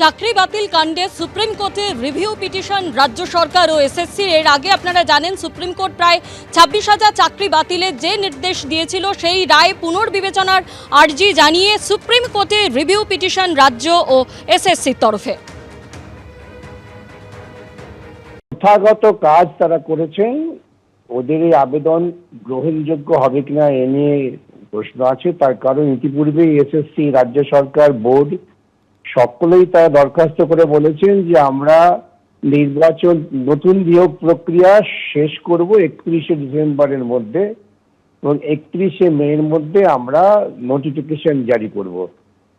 চাকরি বাতিল কাণ্ডে সুপ্রিম কোর্টে রিভিউ পিটিশন রাজ্য সরকার ও এসএসসির এর আগে আপনারা জানেন, সুপ্রিম কোর্ট প্রায় ছাব্বিশ হাজার চাকরি বাতিলের যে নির্দেশ দিয়েছিল সেই রায় পুনর্বিবেচনার আর্জি জানিয়ে সুপ্রিম কোর্টে রিভিউ পিটিশন রাজ্য ও এসএসসির তরফে। প্রথাগত কাজ তারা করেছেন ওদের এই আবেদন গ্রহণযোগ্য হবে কিনা এ নিয়ে প্রশ্ন আছে। তার কারণ ইতিপূর্বে এসএসসি রাজ্য সরকার, বোর্ড সকলেই তারা দরখাস্ত করে বলেছেন যে আমরা নির্বাচন, নতুন নিয়োগ প্রক্রিয়া শেষ করব একত্রিশে ডিসেম্বরের মধ্যে এবং একত্রিশে মের মধ্যে আমরা নোটিফিকেশন জারি করব।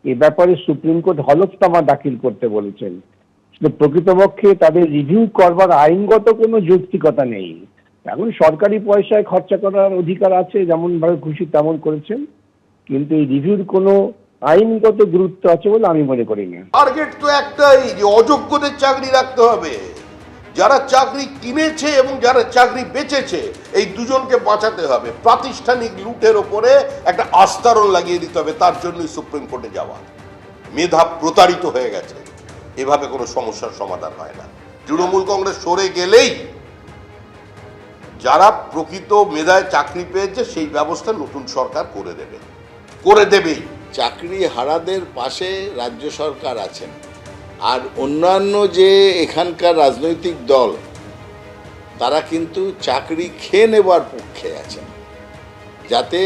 এ ব্যাপারে সুপ্রিম কোর্ট হলফনামা দাখিল করতে বলেছেন। প্রকৃতপক্ষে তাদের রিভিউ করবার আইনগত কোনো যৌক্তিকতা নেই। এখন সরকারি পয়সায় খরচা করার অধিকার আছে যেমন ভাবে খুশি তেমন করেছেন। কিন্তু এই রিভিউর কোনো আইনগত গুরুত্ব আছে বলে আমি মনে করি না। টার্গেট তো একটাই যে অযোগ্যদের চাকরি রাখতে হবে। যারা চাকরি কিনেছে এবং যারা চাকরি বেচেছে, এই দুজনকে বাঁচাতে হবে। প্রাতিষ্ঠানিক লুটের ওপরে একটা আস্তারণ লাগিয়ে দিতে হবে, তার জন্যই সুপ্রিম কোর্টে যাওয়া। মেধা প্রতারিত হয়ে গেছে। এভাবে কোনো সমস্যার সমাধান হয় না। তৃণমূল কংগ্রেস সরে গেলেই যারা প্রকৃত মেধায় চাকরি পেয়েছে, সেই ব্যবস্থা নতুন সরকার করে দেবে। করে দেবেই। চাকরি হারাদের পাশে রাজ্য সরকার আছেন। আর অন্যান্য যে এখানকার রাজনৈতিক দল, তারা কিন্তু চাকরি খেয়ে নেবার পক্ষে আছেন। যাতে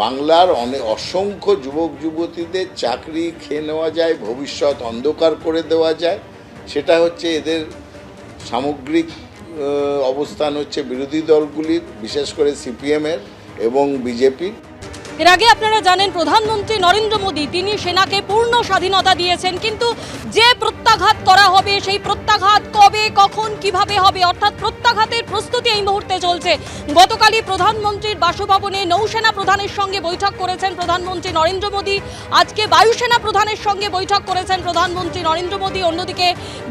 বাংলার অনেক অসংখ্য যুবক যুবতীদের চাকরি খেয়ে নেওয়া যায়, ভবিষ্যৎ অন্ধকার করে দেওয়া যায়, সেটা হচ্ছে এদের সামগ্রিক অবস্থান হচ্ছে বিরোধী দলগুলির, বিশেষ করে সিপিএমের এবং বিজেপির। এর আগে আপনারা জানেন, প্রধানমন্ত্রী নরেন্দ্র মোদী, তিনি সেনাকে পূর্ণ স্বাধীনতা দিয়েছেন, কিন্তু যে প্রত্যাঘাত করা হবে, সেই প্রত্যাঘাত কবে, কখন, কীভাবে হবে, অর্থাৎ প্রত্যাঘাতের প্রস্তুতি এই মুহূর্তে চলছে। গতকালই প্রধানমন্ত্রীর বাসভবনে নৌসেনা প্রধানের সঙ্গে বৈঠক করেছেন প্রধানমন্ত্রী নরেন্দ্র মোদী। আজকে বায়ুসেনা প্রধানের সঙ্গে বৈঠক করেছেন প্রধানমন্ত্রী নরেন্দ্র মোদী। অন্যদিকে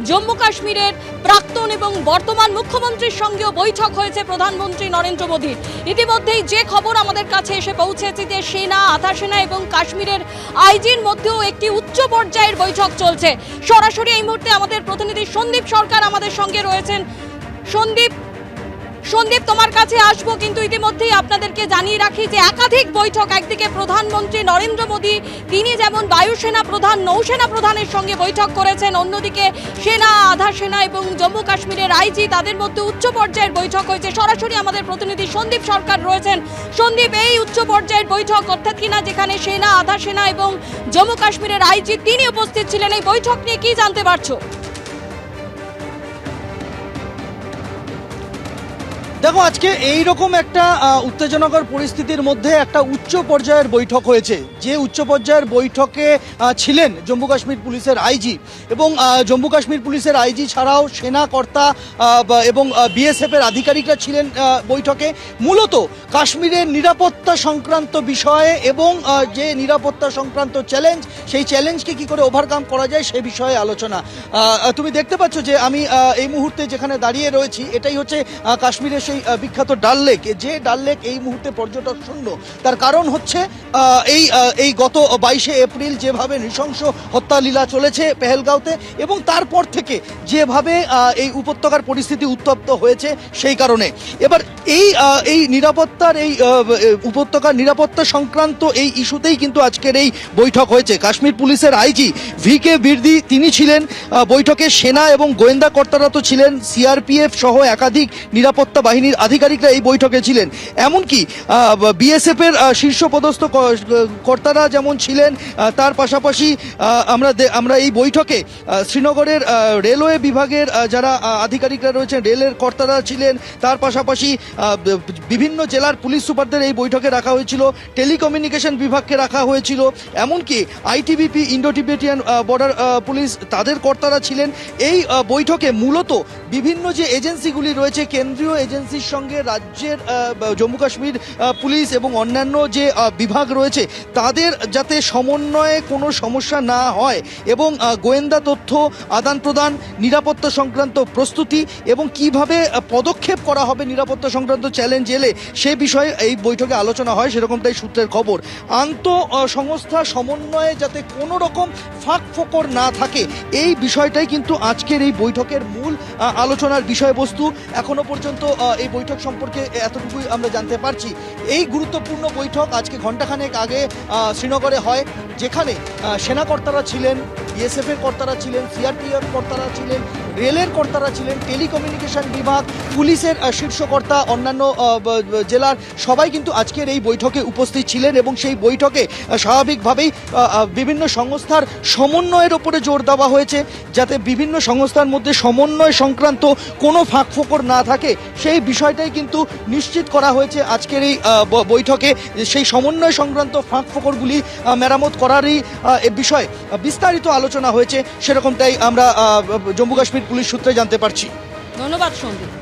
জম্মু কাশ্মীরের প্রাক্তন এবং বর্তমান মুখ্যমন্ত্রীর সঙ্গেও বৈঠক হয়েছে প্রধানমন্ত্রী নরেন্দ্র মোদীর। ইতিমধ্যেই যে খবর আমাদের কাছে এসে পৌঁছেছে যে সেনা আধা সেনা এবং কাশ্মীরের আইজির মধ্যেও একটি উচ্চ পর্যায়ের বৈঠক চলছে। সরাসরি এই মুহূর্তে আমাদের প্রতিনিধি সন্দীপ সরকার আমাদের সঙ্গে রয়েছেন। সন্দীপ সন্দীপ, তোমার কাছে আসব, কিন্তু ইতিমধ্যেই আপনাদেরকে জানিয়ে রাখি যে একাধিক বৈঠক, একদিকে প্রধানমন্ত্রী নরেন্দ্র মোদী, তিনি যেমন বায়ুসেনা প্রধান, নৌসেনা প্রধানের সঙ্গে বৈঠক করেছেন, অন্যদিকে সেনা, আধা সেনা এবং জম্মু কাশ্মীরের আইজি তাদের মধ্যে উচ্চ পর্যায়ের বৈঠক হয়েছে। সরাসরি আমাদের প্রতিনিধি সন্দীপ সরকার রয়েছেন। সন্দীপ, এই উচ্চ পর্যায়ের বৈঠক অর্থাৎ কিনা যেখানে সেনা, আধা সেনা এবং জম্মু কাশ্মীরের আইজি তিনি উপস্থিত ছিলেন, এই বৈঠক নিয়ে কি জানতে পারছ? দেখো, আজকে এই রকম একটা উত্তেজনাকর পরিস্থিতির মধ্যে একটা উচ্চ পর্যায়ের বৈঠক হয়েছে। যে উচ্চ পর্যায়ের বৈঠকে ছিলেন জম্মু কাশ্মীর পুলিশের আইজি এবং জম্মু কাশ্মীর পুলিশের আইজি ছাড়াও সেনা কর্তা এবং বিএসএফ এর আধিকারিকরা ছিলেন বৈঠকে। মূলত কাশ্মীরের নিরাপত্তা সংক্রান্ত বিষয়ে এবং যে নিরাপত্তা সংক্রান্ত চ্যালেঞ্জ সেই চ্যালেঞ্জকে কি করে ওভারকাম করা যায় সে বিষয়ে আলোচনা। তুমি দেখতে পাচ্ছ যে আমি এই মুহূর্তে যেখানে দাঁড়িয়ে রয়েছি, এটাই হচ্ছে কাশ্মীরের সেই বিখ্যাত ডাল লেক। যে ডাল লেক এই মুহূর্তে পর্যটক শূন্য। তার কারণ হচ্ছে এই এই গত বাইশে এপ্রিল যেভাবে নৃশংস হত্যালীলা চলেছে পেহেলগাঁওতে এবং তারপর থেকে যেভাবে এই উপত্যকার পরিস্থিতি উত্তপ্ত হয়েছে সেই কারণে। এবার এই এই নিরাপত্তার এই উপত্যকার নিরাপত্তা সংক্রান্ত এই ইস্যুতেই কিন্তু আজকের এই বৈঠক হয়েছে। কাশ্মীর পুলিশের আইজি ভি কে বিরদি তিনি ছিলেন বৈঠকে সেনা এবং গোয়েন্দা কর্তারা তো ছিলেন, সিআরপিএফ সহ একাধিক নিরাপত্তা বাহিনীর আধিকারিকরা এই বৈঠকে ছিলেন। এমনকি বিএসএফ এর আহ, শীর্ষপদস্থ কর্তারা যেমন ছিলেন তার পাশাপাশি আমরা আমরা এই বৈঠকে শ্রীনগরের রেলওয়ে বিভাগের যারা আধিকারিকরা রয়েছেন রেলের কর্তারা ছিলেন তার পাশাপাশি বিভিন্ন জেলার পুলিশ সুপারদের এই বৈঠকে রাখা হয়েছিল টেলিকমিউনিকেশন বিভাগকে রাখা হয়েছিল এমনকি ITBP Indo Tibetan border police তাদের কর্তারা ছিলেন। এই বৈঠকে মূলত বিভিন্ন যে এজেন্সিগুলি রয়েছে কেন্দ্রীয় এজেন্সি এজেন্সির সঙ্গে রাজ্যের জম্মু কাশ্মীর পুলিশ এবং অন্যান্য যে বিভাগ রয়েছে, তাদের যাতে সমন্বয়ে কোনো সমস্যা না হয় এবং গোয়েন্দা তথ্য, আদান প্রদান, নিরাপত্তা সংক্রান্ত প্রস্তুতি এবং কীভাবে পদক্ষেপ করা হবে নিরাপত্তা সংক্রান্ত চ্যালেঞ্জ এলে সে বিষয়ে এই বৈঠকে আলোচনা হয়, সেরকমটাই সূত্রের খবর। আন্ত সংস্থা সমন্বয়ে যাতে কোনো রকম ফাঁক ফোকর না থাকে, এই বিষয়টাই কিন্তু আজকের এই বৈঠকের মূল আলোচনার বিষয়বস্তু। এখনও পর্যন্ত এই বৈঠক সম্পর্কে এতটুকুই আমরা জানতে পারছি। এই গুরুত্বপূর্ণ বৈঠক আজকে ঘণ্টাখানেক আগে শ্রীনগরে হয়। যেখানে সেনাকর্তারা ছিলেন বিএসএফ এর কর্তারা ছিলেন সিআরপিএফ কর্তারা ছিলেন রেলের কর্তারা ছিলেন টেলিকমিউনিকেশন বিভাগ পুলিশের শীর্ষকর্তা অন্যান্য জেলার সবাই কিন্তু আজকের এই বৈঠকে উপস্থিত ছিলেন এবং সেই বৈঠকে স্বাভাবিকভাবেই বিভিন্ন সংস্থার সমন্বয়ের ওপরে জোর দেওয়া হয়েছে যাতে বিভিন্ন সংস্থার মধ্যে সমন্বয় সংক্রান্ত কোনো ফাঁক ফোকর না থাকে। সেই বিষয়টাই কিন্তু নিশ্চিত করা হয়েছে আজকের এই বৈঠকে। সেই সমন্বয় সংক্রান্ত ফাঁক ফোকরগুলি আহ, মেরামত করারই এ বিষয়ে বিস্তারিত আলোচনা হয়েছে, সেরকমটাই আমরা জম্মু কাশ্মীর পুলিশ সূত্রে জানতে পারছি। ধন্যবাদ, সন্দীপ।